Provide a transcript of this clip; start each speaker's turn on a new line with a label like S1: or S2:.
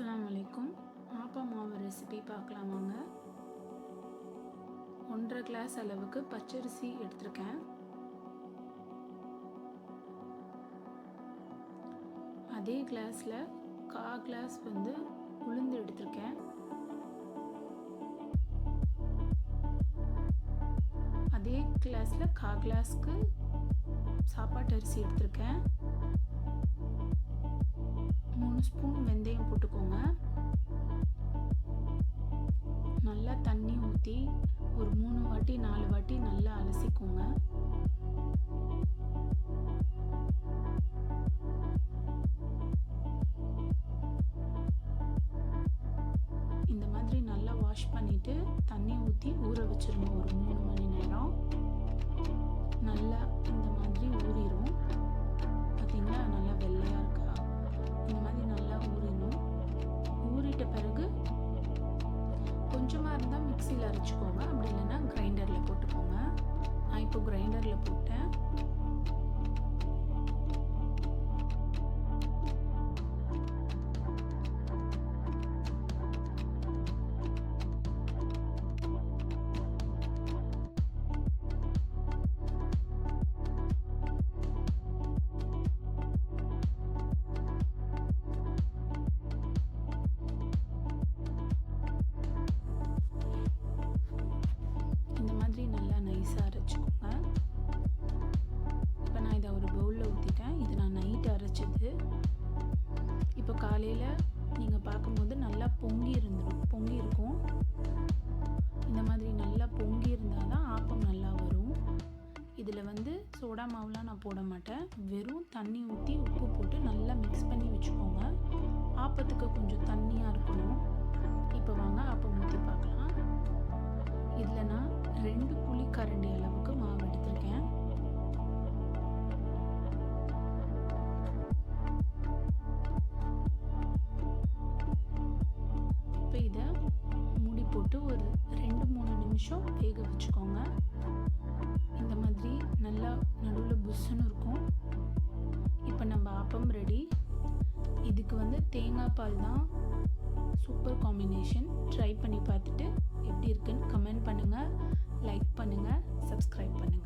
S1: அஸ்லாம் வலைக்கும் ஆப்பா மாவு ரெசிபி பார்க்கலாம் வாங்க ஒன்றரை கிளாஸ் அளவுக்கு பச்சரிசி எடுத்திருக்கேன். அதே கிளாஸில் கா கிளாஸ் வந்து உளுந்து எடுத்திருக்கேன். அதே கிளாஸில் கா கிளாஸ்க்கு சாப்பாட்டு அரிசி எடுத்திருக்கேன். மூணு ஸ்பூன் வெந்தயம் போட்டுக்கோங்க. நல்லா தண்ணி ஊற்றி ஒரு மூணு வாட்டி நாலு வாட்டி நல்லா அலசிக்கோங்க. இந்த மாதிரி நல்லா வாஷ் பண்ணிவிட்டு தண்ணி ஊற்றி ஊற வச்சிருங்க ஒரு மூணு மணி நேரம். நல்லா மிக்சியில் அரைச்சிக்கோங்க. அப்படி இல்லைன்னா கிரைண்டரில் போட்டுக்கோங்க. நான் இப்போ கிரைண்டரில் போட்டேன். காலையில் நீங்கள் பார்க்கும்போது நல்லா பொங்கி இருந்துடும் பொங்கி இருக்கும். இந்த மாதிரி நல்லா பொங்கி இருந்தால் தான் ஆப்பம் நல்லா வரும். இதில் வந்து சோடா மாவுலாம் நான் போட மாட்டேன். வெறும் தண்ணி ஊற்றி உப்பு போட்டு நல்லா மிக்ஸ் பண்ணி நிமிஷம் வேக வச்சுக்கோங்க. இந்த மாதிரி நல்லா நடுவில் புஷ்ஷுன்னு இருக்கும். இப்போ நம்ம ஆப்பம் ரெடி இதுக்கு வந்து தேங்காய் பால் தான் சூப்பர் காம்பினேஷன் ட்ரை பண்ணி பார்த்துட்டு எப்படி இருக்குன்னு கமெண்ட் பண்ணுங்கள் லைக் பண்ணுங்கள் சப்ஸ்கிரைப் பண்ணுங்கள்